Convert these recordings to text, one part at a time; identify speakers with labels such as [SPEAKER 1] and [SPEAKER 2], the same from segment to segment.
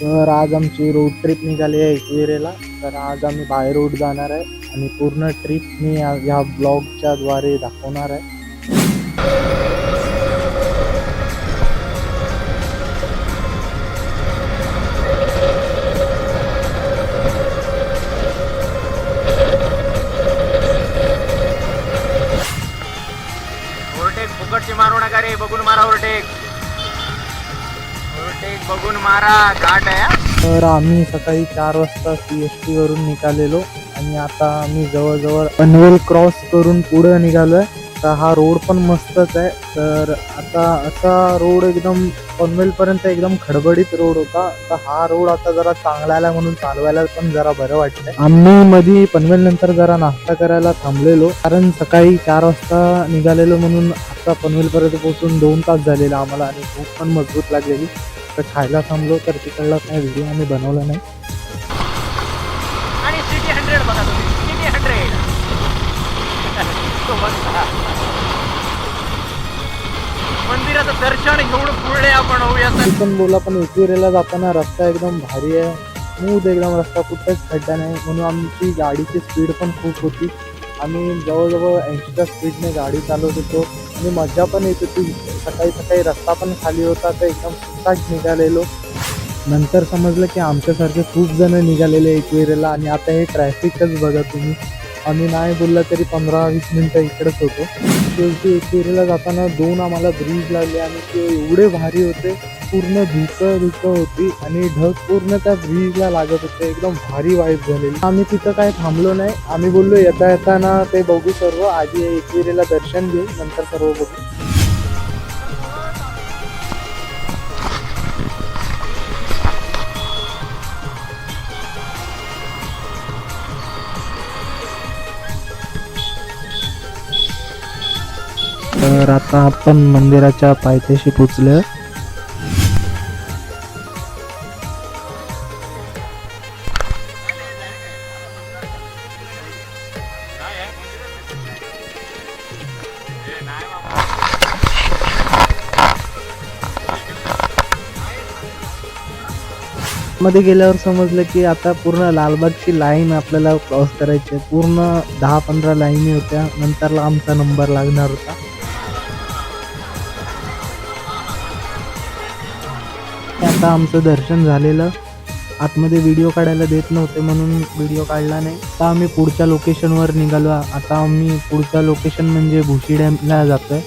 [SPEAKER 1] तर आज आमची रोड ट्रिप निघाली आहे एकविरेला तर आज आम्ही बाय रोड जाणार आहे आणि पूर्ण ट्रिप मी या- ब्लॉगच्या द्वारे दाखवणार आहे.
[SPEAKER 2] ओव्हरटेक फुकटची मारू नका रे बघून मारा ओव्हरटेक बघून मारा घाट आहे
[SPEAKER 1] तर आम्ही सकाळी चार वाजता सी एस टी वरून निघालेलो आणि आता आम्ही जवळजवळ पनवेल क्रॉस करून पुढे निघालोय. तर हा रोड पण मस्तच आहे. तर आता असा रोड एकदम पनवेलपर्यंत एकदम खडबडीत रोड होता. तर हा रोड आता जरा चांगला आला म्हणून चालवायला पण जरा बरं वाटतंय. आम्ही मध्ये पनवेल नंतर जरा नाश्ता करायला थांबलेलो. कारण सकाळी चार वाजता निघालेलो म्हणून आता पनवेलपर्यंत पोहोचून दोन तास झालेला आम्हाला आणि भूक पण मजबूत लागलेली. तर खायला थांबलो तर तिकडला काय व्हिडिओ आम्ही बनवला नाही.
[SPEAKER 2] आणि सिटी हंड्रेड बघा तुम्ही. सिटी हंड्रेड मंदिराचं दर्शन घेऊन पुढे आपण होऊया.
[SPEAKER 1] पण बोला पण एकविरेला जाताना रस्ता एकदम भारी आहे. स्मूथ एकदम रस्ता कुठेच खड्डा नाही. म्हणून आमची गाडीची स्पीड पण खूप होती. आम्ही जवळजवळ ऐंशीच्या स्पीडने गाडी चालवत होतो. आणि मजा पण येत होती. सकाळी सकाळी रस्ता पण खाली होता तर एकदम सुटाच निघालेलो. नंतर समजलं की आमच्यासारखे खूप जण निघालेले एकविरेला आणि आता हे ट्रॅफिकच बघा तुम्ही. आम्ही नाही बोललं तरी पंधरा वीस मिनटं इकडेच होतो. शेवटी एकविरेला जाताना दोन आम्हाला ब्रिज लागले आणि ते एवढे भारी होते. पूर्ण धुकं धुकं होती आणि ढग पूर्ण त्या ब्रिजला लागत होते. एकदम भारी वाईफ झालेली. आम्ही तिथं काय थांबलो नाही. आम्ही बोललो येता येताना ते बघू सर्व. आधी एकविरेला दर्शन घेऊ नंतर सर्व बघू. तर आता आपण मंदिराच्या पायथ्याशी पोचलं मध्ये गेल्यावर समजलं की आता पूर्ण लालबागची लाईन आपल्याला क्रॉस करायची पूर्ण दहा पंधरा लाईनी होत्या. नंतरला आमचा नंबर लागणार होता. आता आमचं दर्शन झालेलं. आतमध्ये व्हिडिओ काढायला देत नव्हते म्हणून व्हिडिओ काढला नाही. आता आम्ही पुढच्या लोकेशनवर निघालो. आता आम्ही पुढच्या लोकेशन म्हणजे भुशी डॅमला जातोय.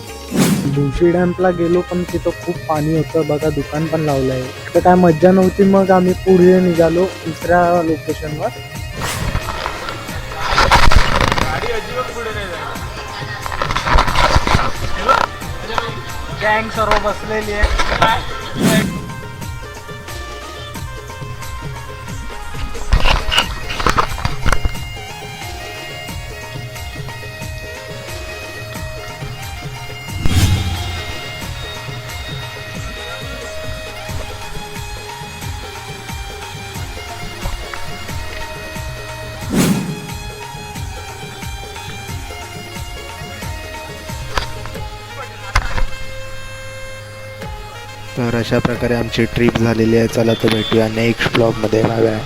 [SPEAKER 1] भुशी डॅमला गेलो पण तिथं खूप पाणी होतं. बघा दुकान पण लावलं आहे तर काय मज्जा नव्हती मग आम्ही पुढे निघालो दुसऱ्या लोकेशनवर
[SPEAKER 2] गँग सर्व बसलेली आहे.
[SPEAKER 3] तर अशा प्रकारे आमची ट्रिप झालेली आहे. चला तर भेटूया नेक्स्ट ब्लॉगमध्ये बाय बाय